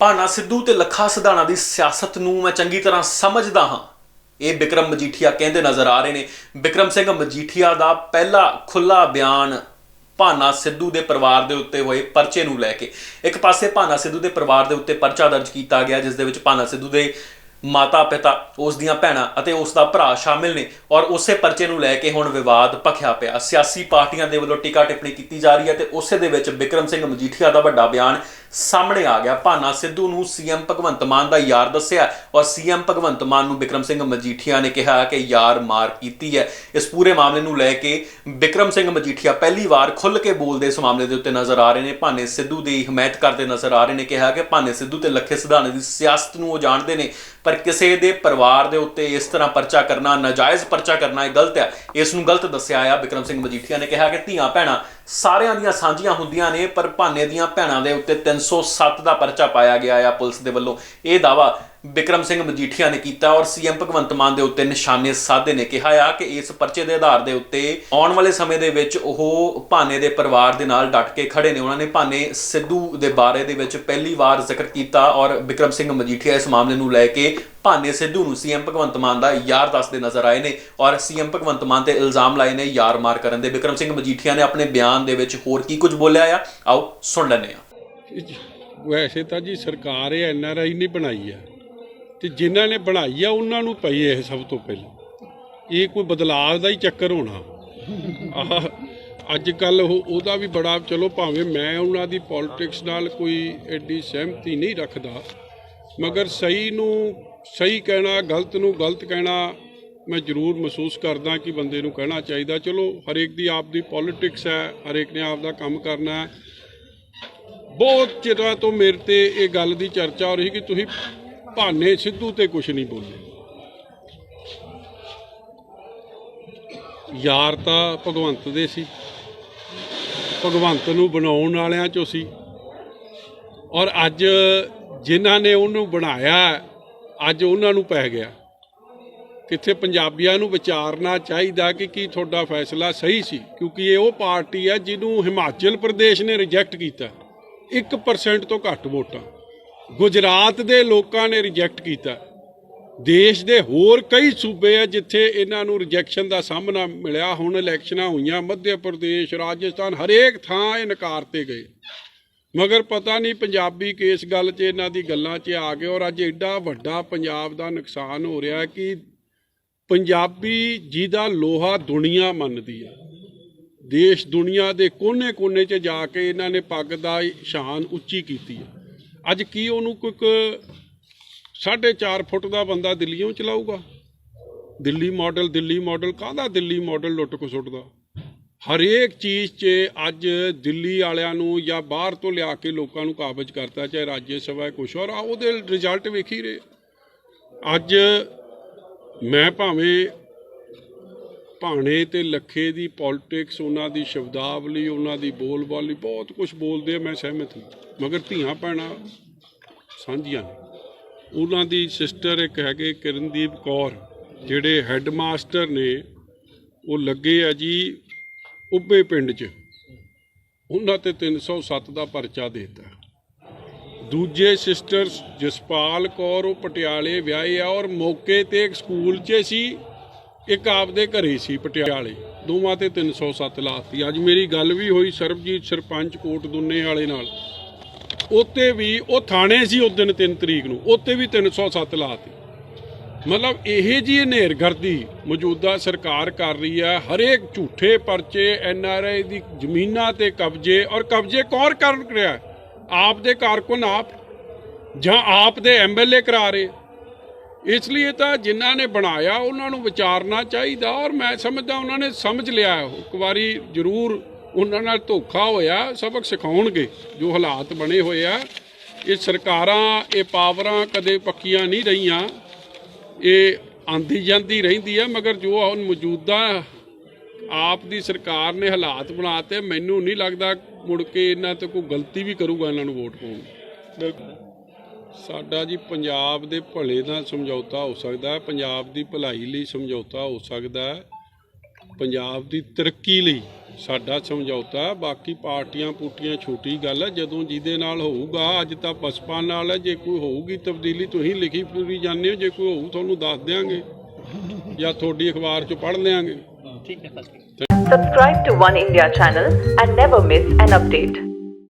ਭਾਨਾ ਸਿੱਧੂ ਤੇ ਲੱਖਾ ਸਿਧਾਣਾ ਦੀ ਸਿਆਸਤ ਨੂੰ ਮੈਂ ਚੰਗੀ ਤਰ੍ਹਾਂ ਸਮਝਦਾ ਹਾਂ। ਇਹ ਬਿਕਰਮ ਮਜੀਠੀਆ ਕਹਿੰਦੇ ਨਜ਼ਰ ਆ ਰਹੇ ਨੇ। ਬਿਕਰਮ ਸਿੰਘ ਮਜੀਠੀਆ ਦਾ ਪਹਿਲਾ ਖੁੱਲਾ ਬਿਆਨ ਭਾਨਾ ਸਿੱਧੂ ਦੇ ਪਰਿਵਾਰ ਦੇ ਉੱਤੇ ਹੋਏ ਪਰਚੇ ਨੂੰ ਲੈ ਕੇ। ਇੱਕ ਪਾਸੇ ਭਾਨਾ ਸਿੱਧੂ ਦੇ ਪਰਿਵਾਰ ਦੇ ਉੱਤੇ ਪਰਚਾ ਦਰਜ ਕੀਤਾ ਗਿਆ, ਜਿਸ ਦੇ ਵਿੱਚ ਭਾਨਾ ਸਿੱਧੂ ਦੇ ਮਾਤਾ ਪਿਤਾ ਉਸ ਦੀਆਂ ਭੈਣਾਂ ਅਤੇ ਉਸ ਦਾ ਭਰਾ ਸ਼ਾਮਿਲ ਨੇ ਔਰ ਉਸੇ ਪਰਚੇ ਨੂੰ ਲੈ ਕੇ ਹੁਣ ਵਿਵਾਦ ਭਖਿਆ ਪਿਆ। ਸਿਆਸੀ ਪਾਰਟੀਆਂ ਦੇ ਵੱਲੋਂ ਟੀਕਾ ਟਿੱਪਣੀ ਕੀਤੀ ਜਾ ਰਹੀ ਹੈ ਤੇ ਉਸੇ ਦੇ ਵਿੱਚ ਬਿਕਰਮ ਸਿੰਘ ਮਜੀਠੀਆ ਦਾ ਵੱਡਾ ਬਿਆਨ ਸਾਹਮਣੇ ਆ ਗਿਆ। ਭਾਨਾ ਸਿੱਧੂ ਨੂੰ ਸੀਐਮ ਭਗਵੰਤ ਮਾਨ ਦਾ ਯਾਰ ਦੱਸਿਆ ਔਰ ਸੀਐਮ ਭਗਵੰਤ ਮਾਨ ਨੂੰ ਬਿਕਰਮ ਸਿੰਘ ਮਜੀਠੀਆ ਨੇ ਕਿਹਾ ਕਿ ਯਾਰ ਮਾਰ ਕੀਤੀ ਹੈ। ਇਸ ਪੂਰੇ ਮਾਮਲੇ ਨੂੰ ਲੈ ਕੇ ਬਿਕਰਮ ਸਿੰਘ ਮਜੀਠੀਆ ਪਹਿਲੀ ਵਾਰ ਖੁੱਲ੍ਹ ਕੇ ਬੋਲਦੇ ਇਸ ਮਾਮਲੇ ਦੇ ਉੱਤੇ ਨਜ਼ਰ ਆ ਰਹੇ ਨੇ। ਭਾਨੇ ਸਿੱਧੂ ਦੀ ਹਮਾਇਤ ਕਰਦੇ ਨਜ਼ਰ ਆ ਰਹੇ ਨੇ, ਕਿਹਾ ਕਿ ਭਾਨੇ ਸਿੱਧੂ ਤੇ ਲੱਖੇ ਸਿਧਾਣੇ ਦੀ ਸਿਆਸਤ ਨੂੰ ਉਹ ਜਾਣਦੇ ਨੇ। ਪਰ ਕਿਸੇ ਦੇ ਪਰਿਵਾਰ ਦੇ ਉੱਤੇ ਇਸ ਤਰ੍ਹਾਂ ਪਰਚਾ ਕਰਨਾ, ਨਾਜਾਇਜ਼ ਪਰਚਾ ਕਰਨਾ ਇਹ ਗਲਤ ਹੈ। ਇਸ ਨੂੰ ਗਲਤ ਦੱਸਿਆ ਆ ਬਿਕਰਮ ਸਿੰਘ ਮਜੀਠੀਆ ਨੇ ਕਿਹਾ ਕਿ ਧੀਆਂ ਭੈਣਾਂ ਸਾਰਿਆਂ ਦੀਆਂ ਸਾਂਝੀਆਂ ਹੁੰਦੀਆਂ ਨੇ, ਪਰ ਭਾਨੇ ਦੀਆਂ ਭੈਣਾਂ ਦੇ ਉੱਤੇ 307 ਦਾ ਪਰਚਾ ਪਾਇਆ ਗਿਆ ਆ ਪੁਲਿਸ ਦੇ ਵੱਲੋਂ। ਇਹ ਦਾਵਾ ਵਿਕਰਮ ਸਿੰਘ ਮਜੀਠੀਆ ਨੇ ਕੀਤਾ ਔਰ ਸੀਐਮ ਭਗਵੰਤ ਮਾਨ ਦੇ ਉੱਤੇ ਨਿਸ਼ਾਨੇ ਸਾਧੇ ਨੇ ਕਿਹਾ ਆ ਕਿ ਇਸ ਪਰਚੇ ਦੇ ਆਧਾਰ ਦੇ ਉੱਤੇ ਆਉਣ ਵਾਲੇ ਸਮੇਂ ਦੇ ਵਿੱਚ ਉਹ ਭਾਨੇ ਦੇ ਪਰਿਵਾਰ ਦੇ ਨਾਲ ਡਟ ਕੇ ਖੜੇ ਨੇ। ਉਹਨਾਂ ਨੇ ਭਾਨੇ ਸਿੱਧੂ ਦੇ ਬਾਰੇ ਦੇ ਵਿੱਚ ਪਹਿਲੀ ਵਾਰ ਜ਼ਿਕਰ ਕੀਤਾ ਔਰ ਵਿਕਰਮ ਸਿੰਘ ਮਜੀਠੀਆ ਇਸ ਮਾਮਲੇ ਨੂੰ ਲੈ ਕੇ ਭਾਨੇ ਸਿੱਧੂ ਨੂੰ ਸੀਐਮ ਭਗਵੰਤ ਮਾਨ ਦਾ ਯਾਰ ਦੱਸਦੇ ਨਜ਼ਰ ਆਏ ਨੇ ਔਰ ਸੀਐਮ ਭਗਵੰਤ ਮਾਨ ਤੇ ਇਲਜ਼ਾਮ ਲਾਏ ਨੇ ਯਾਰ ਮਾਰ ਕਰਨ ਦੇ। ਵਿਕਰਮ ਸਿੰਘ ਮਜੀਠੀਆ ਨੇ ਆਪਣੇ ਬਿਆਨ ਦੇ ਵਿੱਚ ਹੋਰ ਕੀ ਕੁਝ ਬੋਲਿਆ ਆ? ਆਓ ਸੁਣ ਲੈਂਦੇ ਆ ਵੈਸੇ ਤਾਂ ਜੀ ਸਰਕਾਰ ਇਹ ਐਨਆਰਆਈ ਨਹੀਂ ਬਣਾਈ ਆ ਤੇ ਜਿਨ੍ਹਾਂ ਨੇ ਬਣਾਈ ਆ, ਉਹਨਾਂ ਨੂੰ ਪਈ ਇਹ ਸਭ ਤੋਂ ਪਹਿਲਾਂ। ਇਹ ਕੋਈ ਬਦਲਾਅ ਦਾ ਹੀ ਚੱਕਰ ਹੋਣਾ। ਆਹ ਅੱਜ ਕੱਲ ਉਹਦਾ ਵੀ ਬੜਾ, ਚਲੋ ਭਾਵੇਂ ਮੈਂ ਉਹਨਾਂ ਦੀ ਪੋਲਿਟਿਕਸ ਨਾਲ ਕੋਈ ਐਡੀ ਸਹਿਮਤੀ ਨਹੀਂ ਰੱਖਦਾ, ਮਗਰ ਸਹੀ ਨੂੰ ਸਹੀ ਕਹਿਣਾ, ਗਲਤ ਨੂੰ ਗਲਤ ਕਹਿਣਾ ਮੈਂ ਜ਼ਰੂਰ ਮਹਿਸੂਸ ਕਰਦਾ ਕਿ ਬੰਦੇ ਨੂੰ ਕਹਿਣਾ ਚਾਹੀਦਾ, ਚਲੋ, ਹਰੇਕ ਦੀ ਆਪ ਦੀ ਪੋਲਿਟਿਕਸ ਹੈ, ਹਰੇਕ ਨੇ ਆਪ ਦਾ ਕੰਮ ਕਰਨਾ ਹੈ। ਬਹੁਤ ਚਿਰਾਂ ਤੋਂ ਮੇਰੇ ਤੇ ਇਹ ਗੱਲ ਦੀ ਚਰਚਾ ਹੋ ਰਹੀ ਕਿ ਤੁਸੀਂ ਭਾਨੇ ਸਿੱਧੂ ਤੇ ਕੁਝ ਨਹੀਂ ਬੋਲੇ ਯਾਰ ਤਾਂ ਭਗਵੰਤ ਦੇ ਸੀ। ਭਗਵੰਤ ਨੂੰ ਬਣਾਉਣ ਵਾਲਿਆਂ ਚੋਂ ਸੀ। ਔਰ ਅੱਜ ਜਿਨ੍ਹਾਂ ਨੇ ਉਹਨੂੰ ਬਣਾਇਆ, ਅੱਜ ਉਹਨਾਂ ਨੂੰ ਪੈ ਗਿਆ। ਕਿੱਥੇ ਪੰਜਾਬੀਆਂ ਨੂੰ ਵਿਚਾਰਨਾ ਚਾਹੀਦਾ ਕਿ ਕੀ ਤੁਹਾਡਾ ਫੈਸਲਾ ਸਹੀ ਸੀ, ਕਿਉਂਕਿ ਇਹ ਉਹ ਪਾਰਟੀ ਹੈ ਜਿਹਨੂੰ ਹਿਮਾਚਲ ਪ੍ਰਦੇਸ਼ ਨੇ ਰਿਜੈਕਟ ਕੀਤਾ। 1% ਤੋਂ ਘੱਟ ਵੋਟਾਂ। ਗੁਜਰਾਤ ਦੇ ਲੋਕਾਂ ਨੇ ਰਿਜੈਕਟ ਕੀਤਾ। ਦੇਸ਼ ਦੇ ਹੋਰ ਕਈ ਸੂਬੇ ਆ ਜਿੱਥੇ ਇਹਨਾਂ ਨੂੰ ਰਿਜੈਕਸ਼ਨ ਦਾ ਸਾਹਮਣਾ ਮਿਲਿਆ। ਹੁਣ ਇਲੈਕਸ਼ਨਾਂ ਹੋਈਆਂ ਮੱਧ ਪ੍ਰਦੇਸ਼, ਰਾਜਸਥਾਨ, ਹਰੇਕ ਥਾਂ ਇਹ ਨਕਾਰਤੇ ਗਏ। ਮਗਰ ਪਤਾ ਨਹੀਂ ਪੰਜਾਬੀ ਕਿਸ ਗੱਲ 'ਚ ਇਹਨਾਂ ਦੀ ਗੱਲਾਂ 'ਚ ਆ ਗਏ ਔਰ ਅੱਜ ਐਡਾ ਵੱਡਾ ਪੰਜਾਬ ਦਾ ਨੁਕਸਾਨ ਹੋ ਰਿਹਾ ਕਿ ਪੰਜਾਬੀ ਜਿਹਦਾ ਲੋਹਾ ਦੁਨੀਆ ਮੰਨਦੀ ਹੈ ਦੇਸ਼ ਦੁਨੀਆ ਦੇ ਕੋਨੇ-ਕੋਨੇ 'ਚ ਜਾ ਕੇ ਇਹਨਾਂ ਨੇ ਪੱਗ ਦਾ ਸ਼ਾਨ ਉੱਚੀ ਕੀਤੀ ਹੈ ਅੱਜ ਕੀ ਉਹਨੂੰ ਕੋਈ ਕ- ਸਾਢੇ 4 ਫੁੱਟ ਦਾ ਬੰਦਾ ਦਿੱਲੀੋਂ ਚਲਾਊਗਾ? ਦਿੱਲੀ ਮਾਡਲ ਦਿੱਲੀ ਮਾਡਲ, ਕਾਹਦਾ ਦਿੱਲੀ ਮਾਡਲ ਲੁੱਟ ਕੋ ਸੁੱਟਦਾ ਹਰੇਕ ਚੀਜ਼ 'ਚ ਅੱਜ ਦਿੱਲੀ ਵਾਲਿਆਂ ਨੂੰ ਜਾਂ ਬਾਹਰ ਤੋਂ ਲਿਆ ਕੇ ਲੋਕਾਂ ਨੂੰ ਕਾਬਜ ਕਰਤਾ, ਚਾਹੇ ਰਾਜ ਸਭਾ ਕੁਛ ਔਰ ਆ ਉਹਦੇ ਰਿਜ਼ਲਟ ਵੇਖ ਹੀ ਰਹੇ ਅੱਜ ਮੈਂ ਭਾਵੇਂ ਭਾਣੇ ਤੇ ਲੱਖੇ ਦੀ ਪੋਲਿਟਿਕਸ ਉਹਨਾਂ ਦੀ ਸ਼ਬਦਾਵਲੀ, ਉਹਨਾਂ ਦੀ ਬੋਲਬਾਲੀ, ਬਹੁਤ ਕੁਝ ਬੋਲਦੇ ਆ, ਮੈਂ ਸਹਿਮਤ ਹਾਂ। ਮਗਰ ਧੀਆਂ ਭੈਣਾਂ ਸਾਂਝੀਆਂ ਨੇ। ਉਹਨਾਂ ਦੀ ਸਿਸਟਰ ਇੱਕ ਹੈਗੇ ਕਿਰਨਦੀਪ ਕੌਰ, ਜਿਹੜੇ ਹੈੱਡਮਾਸਟਰ ਨੇ, ਉਹ ਲੱਗੇ ਆ ਜੀ ਉੱਬੇ ਪਿੰਡ 'ਚ। ਉਹਨਾਂ ਤੇ 307 ਦਾ ਪਰਚਾ ਦਿੱਤਾ। ਦੂਜੇ ਸਿਸਟਰ ਜਸਪਾਲ ਕੌਰ ਉਹ ਪਟਿਆਲੇ ਵਿਆਹੇ ਆ ਔਰ ਮੌਕੇ ਤੇ ਇੱਕ ਸਕੂਲ 'ਚ ਸੀ, ਇੱਕ ਆਪਦੇ ਘਰੇ ਸੀ ਪਟਿਆਲੇ। ਦੋਵਾਂ ਤੇ 307 ਲਾਤੀ। ਅੱਜ ਮੇਰੀ ਗੱਲ ਵੀ ਹੋਈ ਸਰਬਜੀਤ ਸਰਪੰਚ ਕੋਟ ਦੁੰਨੇ ਵਾਲੇ ਨਾਲ। ਉੱਤੇ ਵੀ ਉਹ ਥਾਣੇ ਸੀ ਉਸ ਦਿਨ 3 ਤਰੀਕ ਨੂੰ ਉੱਤੇ ਵੀ 307 ਲਾਤੀ। ਮਤਲਬ ਇਹ ਜੀ ਹਨੇਰਗਰਦੀ ਮੌਜੂਦਾ ਸਰਕਾਰ ਕਰ ਰਹੀ ਹੈ ਹਰੇਕ ਝੂਠੇ ਪਰਚੇ, ਐਨ ਆਰ ਆਈ ਦੀ ਜ਼ਮੀਨਾਂ ਤੇ ਕਬਜ਼ੇ ਔਰ ਕਬਜ਼ੇ ਕੌਣ ਕਰ ਰਿਹਾ? ਹੈ? ਆਪ ਦੇ ਕਾਰਕੁਨ ਆਪ, ਜਾਂ ਆਪ ਦੇ ਐਮਐਲਏ ਕਰਾ ਰਹੇ। ਇਸ ਲਈ ਤਾਂ ਜਿਨ੍ਹਾਂ ਨੇ ਬਣਾਇਆ, ਉਹਨਾਂ ਨੂੰ ਵਿਚਾਰਨਾ ਚਾਹੀਦਾ ਔਰ ਮੈਂ ਸਮਝਦਾ ਉਹਨਾਂ ਨੇ ਸਮਝ ਲਿਆ ਇੱਕ ਵਾਰੀ ਜ਼ਰੂਰ ਉਹਨਾਂ ਨਾਲ ਧੋਖਾ ਹੋਇਆ, ਸਬਕ ਸਿਖਾਉਣਗੇ ਜੋ ਹਾਲਾਤ ਬਣੇ ਹੋਏ ਆ। ਇਹ ਸਰਕਾਰਾਂ, ਇਹ ਪਾਵਰਾਂ ਕਦੇ ਪੱਕੀਆਂ ਨਹੀਂ ਰਹੀਆਂ। ਇਹ ਆਂਦੀ ਜਾਂਦੀ ਰਹਿੰਦੀ ਹੈ ਮਗਰ ਜੋ ਹੁਣ ਮੌਜੂਦਾ ਆਪ ਦੀ ਸਰਕਾਰ ਨੇ ਹਾਲਾਤ ਬਣਾਤੇ ਮੈਨੂੰ ਨਹੀਂ ਲੱਗਦਾ ਮੁੜ ਕੇ ਇਹਨਾਂ ਤੇ ਕੋਈ ਗਲਤੀ ਵੀ ਕਰੂਗਾ ਇਹਨਾਂ ਨੂੰ ਵੋਟ ਪਾਉਣ ਸਾਡਾ ਜੀ ਪੰਜਾਬ ਦੇ ਭਲੇ ਦਾ ਸਮਝੌਤਾ ਹੋ ਸਕਦਾ ਪੰਜਾਬ ਦੀ ਭਲਾਈ ਲਈ ਸਮਝੌਤਾ ਹੋ ਸਕਦਾ ਪੰਜਾਬ ਦੀ ਤਰੱਕੀ ਲਈ ਸਾਡਾ ਸਮਝੌਤਾ ਬਾਕੀ ਪਾਰਟੀਆਂ ਪੂਟੀਆਂ ਛੋਟੀ ਗੱਲ ਹੈ ਜਦੋਂ ਜਿਹਦੇ ਨਾਲ ਹੋਊਗਾ ਅੱਜ ਤਾਂ ਬਸਪਾ ਨਾਲ ਹੈ ਜੇ ਕੋਈ ਹੋਊਗੀ ਤਬਦੀਲੀ ਤੁਸੀਂ ਲਿਖੀ ਪੂਰੀ ਜਾਣਦੇ ਹੋ ਜੇ ਕੋਈ ਹੋਊ ਤੁਹਾਨੂੰ ਦੱਸ ਦੇਾਂਗੇ ਜਾਂ ਤੁਹਾਡੀ ਅਖਬਾਰ 'ਚ ਪੜ੍ਹ ਲਿਆਂਗੇ। ঠিক আছে subscribe to one India channel and never miss an update